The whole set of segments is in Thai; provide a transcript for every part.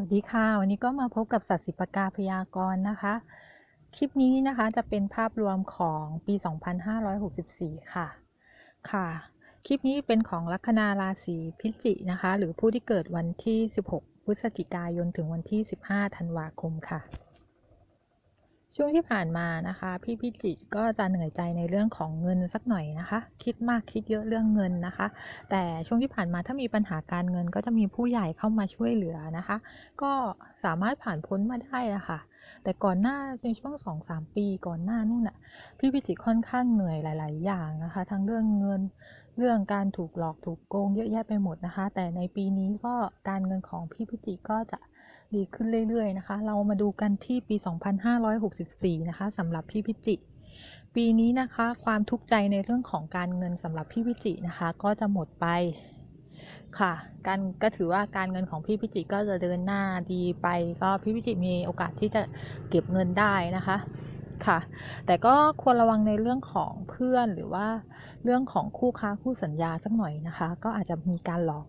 วัสดีค่ะ วันนี้ก็มาพบกับสัตว์สิปกาพยากรณ์นะคะ คลิปนี้นะคะจะเป็นภาพรวมของปี 2564 ค่ะ ค่ะ คลิปนี้เป็นของลัคนาราศีพิจิกนะคะ หรือผู้ที่เกิดวันที่ 16 พฤศจิกายนถึงวันที่ 15 ธันวาคมค่ะ ช่วงที่ผ่านมานะคะ พี่พิจิกก็จะเหนื่อยใจในเรื่องของเงินสักหน่อยนะคะ คิดมากคิดเยอะเรื่องเงินนะคะ แต่ช่วงที่ผ่านมาถ้ามีปัญหาการเงินก็จะมีผู้ใหญ่เข้ามาช่วยเหลือนะคะ ก็สามารถผ่านพ้นมาได้ะค่ะ แต่ก่อนหน้าในช่วงสองสามปีก่อนหน้านู่นน่ะพี่พิจิกค่อนข้างเหนื่อยหลาย ๆ อย่างนะคะ ทั้งเรื่องเงินเรื่องการถูกหลอกถูกโกงเยอะแยะไปหมดนะคะ แต่ในปีนี้ก็การเงินของพี่พิจิกก็จะ ดีขึ้นเรื่อยๆนะคะ เรามาดูกันที่ปี 2564 นะคะสำหรับพี่พิจิปีนี้นะคะความทุกข์ใจในเรื่องของการเงินสำหรับพี่พิจินะคะ ก็จะหมดไปค่ะ การก็ถือว่าการเงินของพี่พิจิก็จะเดินหน้าดีไป ก็พี่พิจิมีโอกาสที่จะเก็บเงินได้นะคะค่ะ แต่ก็ควรระวังในเรื่องของเพื่อนหรือว่าเรื่องของคู่ค้าคู่สัญญาสักหน่อยนะคะ ก็อาจจะมีการหลอก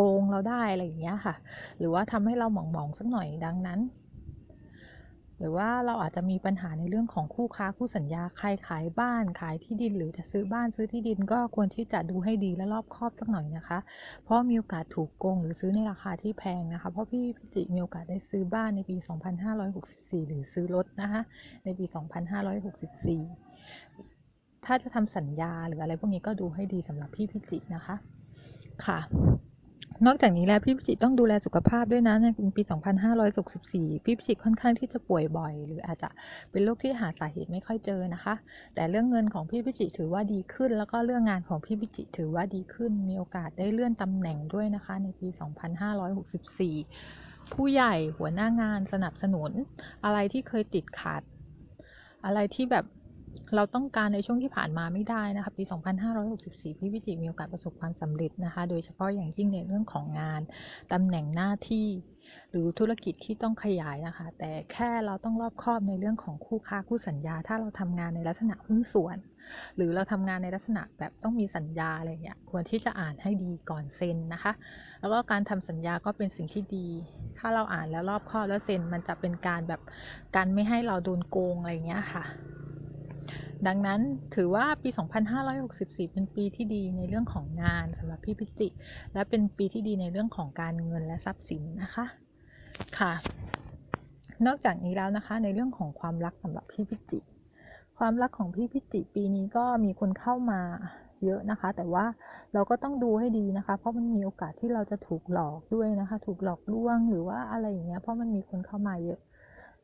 โกงเราได้อะไรอย่างเงี้ยค่ะ หรือว่าทำให้เราหมองๆสักหน่อยดังนั้น หรือว่าเราอาจจะมีปัญหาในเรื่องของคู่ค้าคู่สัญญาใครขายบ้านขายที่ดิน หรือจะซื้อบ้านซื้อที่ดินก็ควรที่จะดูให้ดีและรอบคอบสักหน่อยนะคะ เพราะมีโอกาสถูกโกงหรือซื้อในราคาที่แพงนะคะ เพราะพี่พิจิมีโอกาสได้ซื้อบ้านในปี 2564 หรือซื้อรถนะคะในปี 2564ถ้าจะทำสัญญาหรืออะไรพวกนี้ก็ดูให้ดีสำหรับพี่พิจินะคะ ค่ะ นอกจากนี้แล้วพี่พิจิตต้องดูแลสุขภาพด้วยนะในปี 2564 พี่พิจิตค่อนข้างที่จะป่วยบ่อย หรืออาจจะเป็นโรคที่หาสาเหตุไม่ค่อยเจอนะคะ แต่เรื่องเงินของพี่พิจิตถือว่าดีขึ้น แล้วก็เรื่องงานของพี่พิจิตถือว่าดีขึ้น มีโอกาสได้เลื่อนตำแหน่งด้วยนะคะ ในปี 2564 ผู้ใหญ่หัวหน้างานสนับสนุน อะไรที่เคยติดขัด อะไรที่แบบ เราต้องการในช่วงที่ผ่านมาไม่ได้นะคะปี 2564 พี่วิจิมีโอกาสประสบความสำเร็จนะคะ โดยเฉพาะอย่างยิ่งในเรื่องของงานตำแหน่งหน้าที่ หรือธุรกิจที่ต้องขยายนะคะ แต่แค่เราต้องรอบคอบในเรื่องของคู่ค้าคู่สัญญา ถ้าเราทำงานในลักษณะหุ้นส่วน หรือเราทำงานในลักษณะแบบต้องมีสัญญาอะไรเงี้ยควรที่จะอ่านให้ดีก่อนเซ็นนะคะ แล้วก็การทำสัญญาก็เป็นสิ่งที่ดี ถ้าเราอ่านแล้วรอบคอบแล้วเซ็นมันจะเป็นการแบบการไม่ให้เราโดนโกงอะไรเงี้ยค่ะ ดังนั้นถือว่าปี 2564 เป็นปีที่ดีในเรื่องของงานสำหรับพี่พิจิ และเป็นปีที่ดีในเรื่องของการเงินและทรัพย์สินนะคะค่ะ นอกจากนี้แล้วนะคะ ในเรื่องของความรักสำหรับพี่พิจิ ความรักของพี่พิจิปีนี้ก็มีคนเข้ามาเยอะนะคะ แต่ว่าเราก็ต้องดูให้ดีนะคะ เพราะมันมีโอกาสที่เราจะถูกหลอกด้วยนะคะ ถูกหลอกลวงหรือว่าอะไรอย่างเงี้ยเพราะมันมีคนเข้ามาเยอะ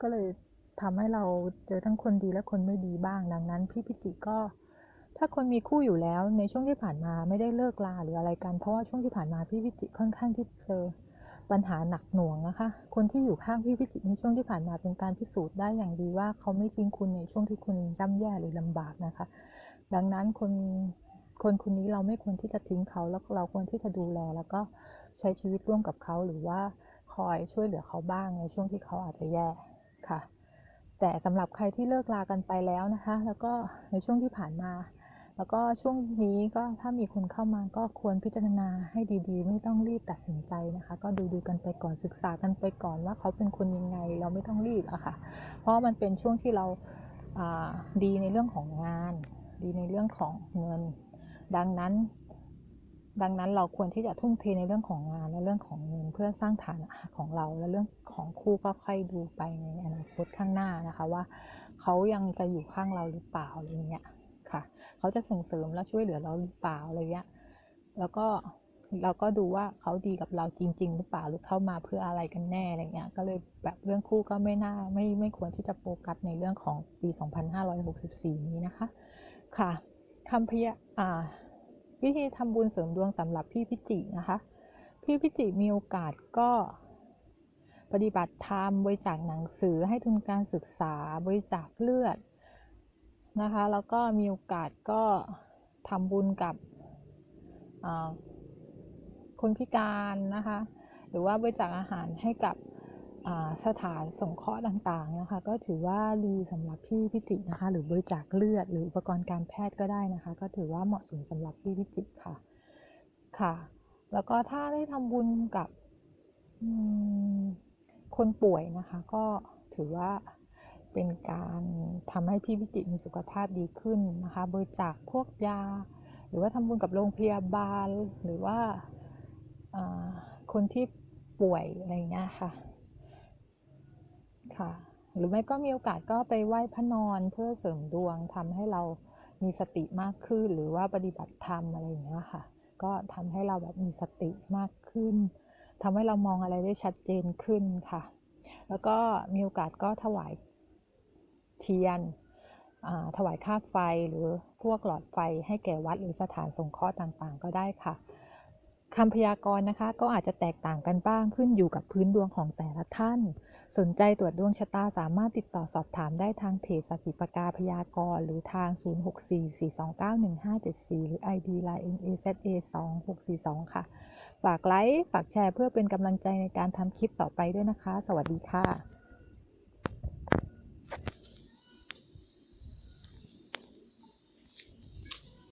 ก็เลย ทำให้เราเจอทั้งคนดีและคนไม่ดีบ้างดังนั้น พี่พิจิกก็ ถ้าคนมีคู่อยู่แล้วในช่วงที่ผ่านมาไม่ได้เลิกลาหรืออะไรกัน เพราะว่าช่วงที่ผ่านมาพี่พิจิค่อนข้างที่เจอปัญหาหนักหน่วงนะคะ คนที่อยู่ข้างพี่พิจิกในช่วงที่ผ่านมาเป็นการพิสูจน์ได้อย่างดีว่าเขาไม่ทิ้งคุณในช่วงที่คุณย่ำแย่หรือลำบากนะคะ ดังนั้นคนคนคนนี้เราไม่ควรที่จะทิ้งเขาแล้วเราควรที่จะดูแล แล้วก็ใช้ชีวิตร่วมกับเขาหรือว่าคอยช่วยเหลือเขาบ้างในช่วงที่เขาอาจจะแย่ค่ะ แต่สำหรับใครที่เลิกลากันไปแล้วนะคะ แล้วก็ในช่วงที่ผ่านมา แล้วก็ช่วงนี้ก็ถ้ามีคนเข้ามาก็ควรพิจารณาให้ดีๆ ไม่ต้องรีบตัดสินใจนะคะ ก็ดูดูกันไปก่อนศึกษากันไปก่อนว่าเขาเป็นคนยังไงเราไม่ต้องรีบอะค่ะ เพราะมันเป็นช่วงที่เราดีในเรื่องของงาน ดีในเรื่องของเงิน ดังนั้น ดังนั้นเราควรที่จะทุ่มเทในเรื่องของงานและเรื่องของเงินเพื่อสร้างฐานะของเรา และเรื่องของคู่ก็ค่อยดูไปในอนาคตข้างหน้านะคะว่าเขายังจะอยู่ข้างเราหรือเปล่าอะไรเงี้ยค่ะ เขาจะส่งเสริมและช่วยเหลือเราหรือเปล่าอะไรเงี้ยแล้วก็เราก็ดูว่าเขาดีกับเราจริง ๆ หรือเปล่าหรือเข้ามาเพื่ออะไรกันแน่อะไรเงี้ยก็เลยแบบเรื่องคู่ก็ไม่น่าไม่ไม่ควรที่จะโฟกัสในเรื่องของปี 2564 นี้นะคะ ค่ะคำพยาอ่า วิธีทำบุญเสริมดวงสำหรับพี่พิจินะคะ พี่พิจิมีโอกาสก็ปฏิบัติธรรมบริจาคหนังสือให้ทุนการศึกษาบริจาคเลือดนะคะ แล้วก็มีโอกาสก็ทำบุญกับคนพิการนะคะ หรือว่าบริจาคอาหารให้กับ สถานสงเคราะห์ต่างๆนะคะ ก็ถือว่าดีสำหรับพี่พิจิตนะคะ หรือบริจาคเลือด หรืออุปกรณ์การแพทย์ก็ได้นะคะ ก็ถือว่าเหมาะสมสำหรับพี่พิจิตค่ะค่ะ แล้วก็ถ้าได้ทำบุญกับคนป่วยนะคะ ก็ถือว่าเป็นการทำให้พี่วิจิตมีสุขภาพดีขึ้นนะคะ บริจาคพวกยา หรือว่าทำบุญกับโรงพยาบาลหรือว่าอ่าคนที่ป่วยอะไรอย่างเงี้ยค่ะ ค่ะ หรือไม่ก็มีโอกาสก็ไปไหว้พระนอนเพื่อเสริมดวงทำให้เรามีสติมากขึ้น หรือว่าปฏิบัติธรรมอะไรอย่างเงี้ยค่ะ ก็ทำให้เราแบบมีสติมากขึ้นทำให้เรามองอะไรได้ชัดเจนขึ้นค่ะ แล้วก็มีโอกาสก็ถวายเทียนอ่าถวายค่าไฟหรือพวกหลอดไฟให้แก่วัดหรือสถานสงเคราะห์ต่างๆ ก็ได้ค่ะคำพยากรณ์นะคะ ก็อาจจะแตกต่างกันบ้างขึ้นอยู่กับพื้นดวงของแต่ละท่าน สนใจตรวจดวงชะตาสามารถติดต่อสอบถามได้ทางเพจสกิปกาพยากรณ์หรือทาง 0644291574 หรือ ID Line NAZA2642 ค่ะ ฝากไลค์ ฝากแชร์เพื่อเป็นกำลังใจในการทำคลิปต่อไปด้วยนะคะ สวัสดีค่ะ